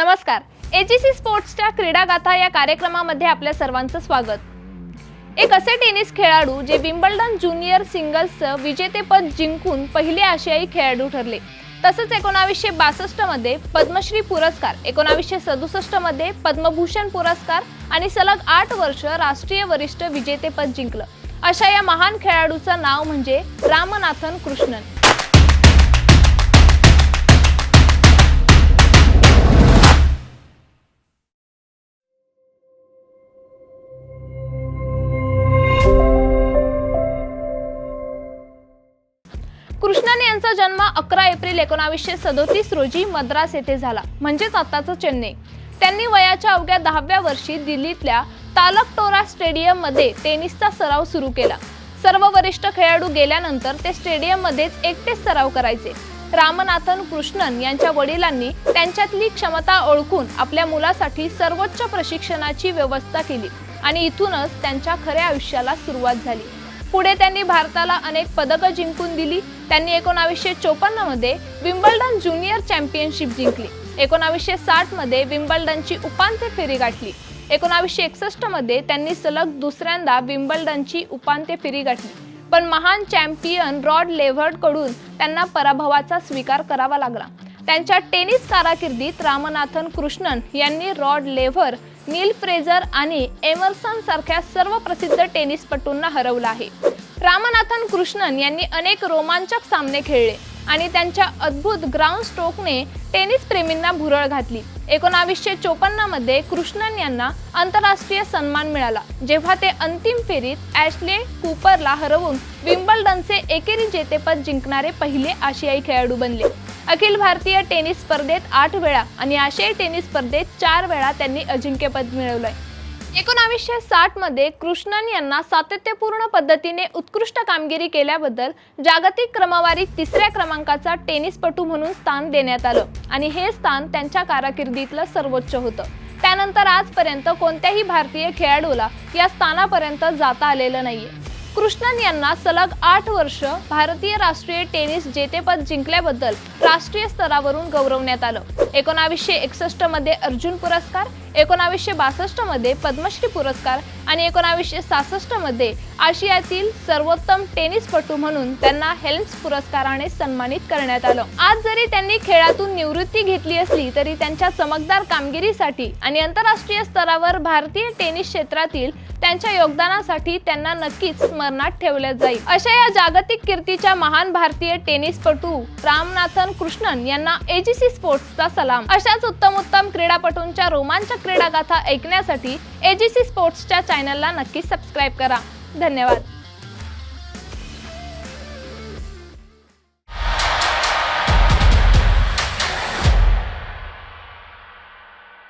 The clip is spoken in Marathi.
नमस्कार. एजीसी स्पोर्ट्सच्या क्रीडागाथा या कार्यक्रमामध्ये आपल्या सर्वांचं स्वागत. एक असे टेनिस खेळाडू जे विम्बल्डन ज्युनियर सिंगल्सचं विजेतेपद जिंकून पहिले आशियाई खेळाडू ठरले. तसंच एकोणावीसशे बासष्टमध्ये पद्मश्री पुरस्कार एकोणावीसशे सदुसष्टमध्ये पद्मभूषण पुरस्कार आणि सलग आठ वर्ष राष्ट्रीय वरिष्ठ विजेतेपद जिंकलं. अशा या महान खेळाडूचं नाव म्हणजे रामनाथन कृष्णन. कृष्णन यांचा जन्म अकरा एप्रिल एकोणावीसशे सदोतीस रोजी मद्रास येथे झाला. म्हणजेच आताचं चेन्नई. त्यांनी वयाच्या अवघ्या दहाव्या वर्षी दिल्लीतल्या तालकटोरा स्टेडियममध्ये टेनिसचा सराव सुरू केला. सर्व वरिष्ठ खेळाडू गेल्यानंतर ते स्टेडियम मध्येच एकटेच सराव करायचे. रामनाथन कृष्णन यांच्या वडिलांनी त्यांच्यातली क्षमता ओळखून आपल्या मुलासाठी सर्वोच्च प्रशिक्षणाची व्यवस्था केली आणि इथूनच त्यांच्या खऱ्या आयुष्याला सुरुवात झाली. पुढे त्यांनी भारताला अनेक पदकं जिंकून दिली. त्यांनी एकोणावीसशे चोपन्नमध्ये विम्बल्डन ज्युनियर चॅम्पियनशिप जिंकली. एकोणावीसशे साठमध्ये विम्बल्डनची उपांत्य फेरी गाठली. एकोणावीसशे एकसष्टमध्ये त्यांनी सलग दुसऱ्यांदा विम्बल्डनची उपांत्य फेरी गाठली. पण महान चॅम्पियन रॉड लेव्हर्डकडून त्यांना पराभवाचा स्वीकार करावा लागला. त्यांच्या टेनिस कारकिर्दीत रामनाथन कृष्णन यांनी रॉड लेव्हर नील फ्रेझर आणि एमर्सन सारख्या सर्व प्रसिद्ध टेनिसपटूंना हरवलं आहे. रामनाथन कृष्णन यांनी अनेक रोमांचक सामने खेळले आणि त्यांच्या अद्भुत ग्राउंड स्ट्रोकने टेनिस प्रेमींना भुरळ घातली. एकोणावीसशे चोपन्नमध्ये कृष्णन यांना आंतरराष्ट्रीय सन्मान मिळाला जेव्हा ते अंतिम फेरीत ॲशले कूपरला हरवून विम्बल्डनचे एकेरी जेतेपद जिंकणारे पहिले आशियाई खेळाडू बनले. अखिल भारतीय टेनिस स्पर्धेत आठ वेळा आणि आशियाई टेनिस स्पर्धेत चार वेळा त्यांनी अजिंक्यपद मिळवलंय. एकोणावीसशे साठमध्ये कृष्णन यांना सातत्यपूर्ण पद्धतीने उत्कृष्ट कामगिरी केल्याबद्दल जागतिक क्रमवारीत तिसऱ्या क्रमांकाचा टेनिसपटू म्हणून स्थान देण्यात आलं आणि हे स्थान त्यांच्या कारकिर्दीतलं सर्वोच्च होतं. त्यानंतर आजपर्यंत कोणत्याही भारतीय खेळाडूला या स्थानापर्यंत जाता आलेलं नाहीये. कृष्णन यांना सलग आठ वर्ष भारतीय राष्ट्रीय टेनिस जेतेपद जिंकल्याबद्दल राष्ट्रीय स्तरावरून गौरवण्यात आलं. एकोणावीसशे एकसष्टमध्ये अर्जुन पुरस्कार एकोणावीसशे बासष्टमध्ये पद्मश्री पुरस्कार आणि एकोणावीसशे सहासष्टमध्ये आशियातील सर्वोत्तम टेनिसपटू म्हणून त्यांना हेल्म्स पुरस्काराने सन्मानित करण्यात आलं. आज जरी त्यांनी खेळातून निवृत्ती घेतली असली तरी त्यांच्या चमकदार कामगिरीसाठी आणि आंतरराष्ट्रीय स्तरावर भारतीय टेनिस क्षेत्रातील त्यांच्या योगदानासाठी त्यांना नक्कीच स्मरणात ठेवल्या जाईल. अशा या जागतिक कीर्तीच्या महान भारतीय टेनिसपटू रामनाथन कृष्णन यांना एजीसी स्पोर्ट्सचा सलाम. अशाच उत्तम उत्तम क्रीडापटूंच्या रोमांचक क्रीडागाथा ऐकण्यासाठी एजीसी स्पोर्ट्सच्या चॅनलला नक्की सबस्क्राईब करा. धन्यवाद.